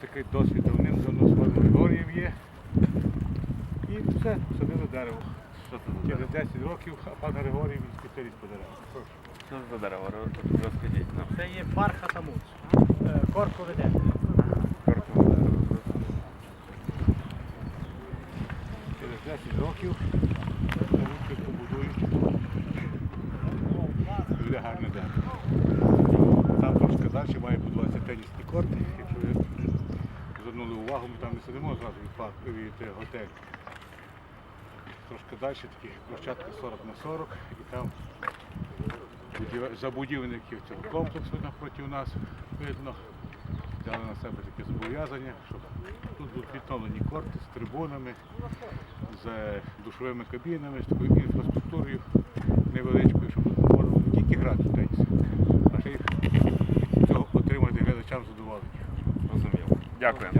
трохи досвіду в ним давно з Григорієм є. І все, садили дерево. Що це за Через дерево? 10 років, а пан Григорій він спеціаліст по деревах. Що це за дерево? Роз- Розкажіть нам. Це є бархата муц. Коркове дерево. Коркове дерево. Через 10 років руки побудують. Буде гарне дерево. Там має будуватися тенісні корти. Якщо ви звернули увагу, ми там не сидимо зразу від, парку, від готелю. Трошки далі такі площадки 40 на 40 і там забудівників цього комплексу напроти нас видно. Взяли на себе таке зобов'язання, щоб тут будуть відновлені корти з трибунами, з душовими кабінами, з такою інфраструктурою Дякую.